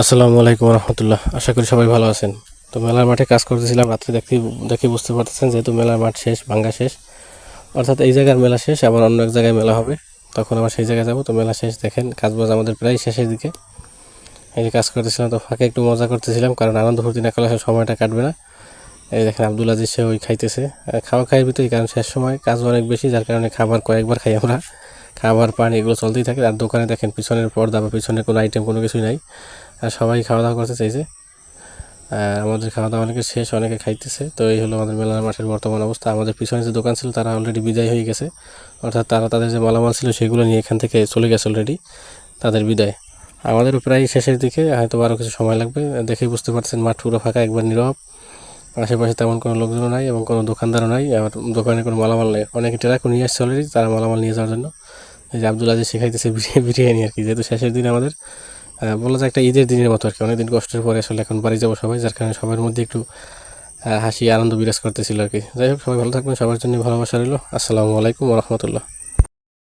আসসালামু আলাইকুম রহমতুল্লাহ। আশা করি সবাই ভালো আছেন। তো মেলার মাঠে কাজ করতেছিলাম, রাত্রে দেখতে, দেখে বুঝতে পারতেছেন যেহেতু মেলার মাঠ শেষ, ভাঙ্গা শেষ। অর্থাৎ এই জায়গার মেলা শেষ, আবার অন্য এক জায়গায় মেলা হবে। তখন আবার সেই জায়গায় যাব। তো মেলা শেষ দেখেন, কাজবাজ আমাদের প্রায় শেষের দিকে। এই যে কাজ করতেছিলাম, তো ফাঁকে একটু মজা করতেছিলাম, কারণ আনন্দ ফুর্তি না করলে সময়টা কাটবে না। এই দেখেন আব্দুল আজিজ, সে ওই খাইতেছে। খাওয়া খাইয়ের ভিতরে কারণ শেষ সময় কাজ অনেক বেশি, যার কারণে খাবার কয়েকবার খাই আমরা। খাবার, পানি এগুলো চলতেই থাকে। আর দোকানে দেখেন, পিছনের পর্দা বা পিছনের কোনো আইটেম কোনো কিছুই নাই। আর সবাই খাওয়া দাওয়া করতে চাইছে। আর আমাদের খাওয়া দাওয়া অনেকে শেষ, অনেকে খাইতেছে। তো এই হলো আমাদের মেলার মাঠের বর্তমান অবস্থা। আমাদের পিছনে যে দোকান ছিল, তারা অলরেডি বিদায় হয়ে গেছে। অর্থাৎ তারা তাদের যে মালামাল ছিল, সেগুলো নিয়ে এখান থেকে চলে গেছে অলরেডি তাদের বিদায়। আমাদেরও প্রায় শেষের দিকে হয়তো আরও কিছু সময় লাগবে। দেখেই বুঝতে পারছেন মাঠ পুরো ফাঁকা, একবার নীরব। আশেপাশে তেমন কোনো লোকজনও নাই এবং কোনো দোকানদারও নাই। আবার দোকানে কোনো মালামাল নেই। অনেকে টেরাকও নিয়ে আসছে অলরেডি তারা মালামাল নিয়ে যাওয়ার জন্য। এই যে আব্দুল আজিজ শেখাইতেছে বিরিয়ানি আর কি। যেহেতু শেষের দিন আমাদের বলা যায় একটা ঈদের দিনের মতো আর কি। অনেকদিন কষ্টের পরে আসলে এখন বাড়ি যাব সবাই, যার কারণে সবার মধ্যে একটু হাসি, আনন্দ বিরাজ করতেছিল আর কি। যাই হোক, সবাই ভালো থাকবেন, সবার জন্য ভালোবাসা রইল। আসসালামু আলাইকুম রহমতুল্লাহ।